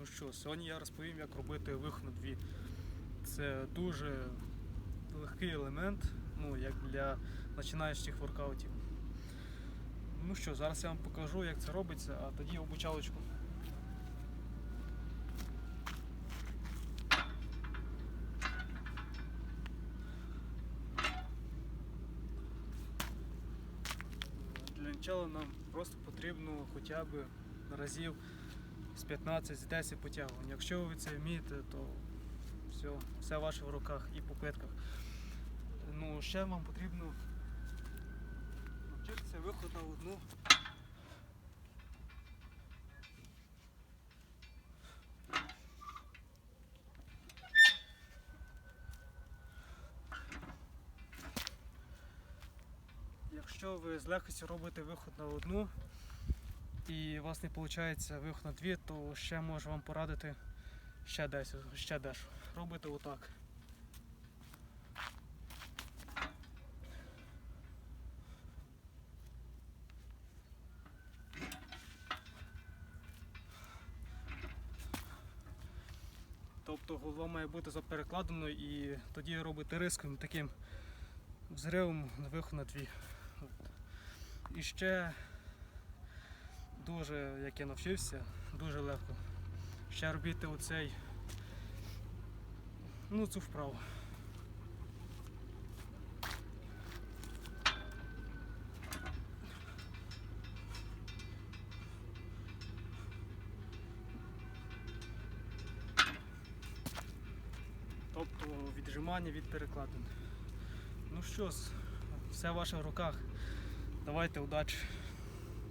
Ну що, сьогодні я розповім, як робити виход на дві. Це дуже легкий елемент, ну, як для починаючих воркаутів. Ну що, зараз я вам покажу, як це робиться, а тоді обучалочку. Для начала нам просто потрібно хоча б разів з 15 з 10 потягувань. Якщо ви це вмієте, то все, все в руках і попитках. Ну, ще вам потрібно навчитися виход на одну. Якщо ви з легкістю робите виход на одну і у вас не виходить виход на дві, то ще можу вам порадити ще десь, ще дещо. Робите отак. Тобто голова має бути заперекладеною і тоді робите риском таким взривом на виход на дві. І ще дуже, як я навчився, дуже легко. Ще робити оцей, ну цю вправу. Тобто віджимання від перекладин. Ну що ж, все в ваших руках. Давайте удачі.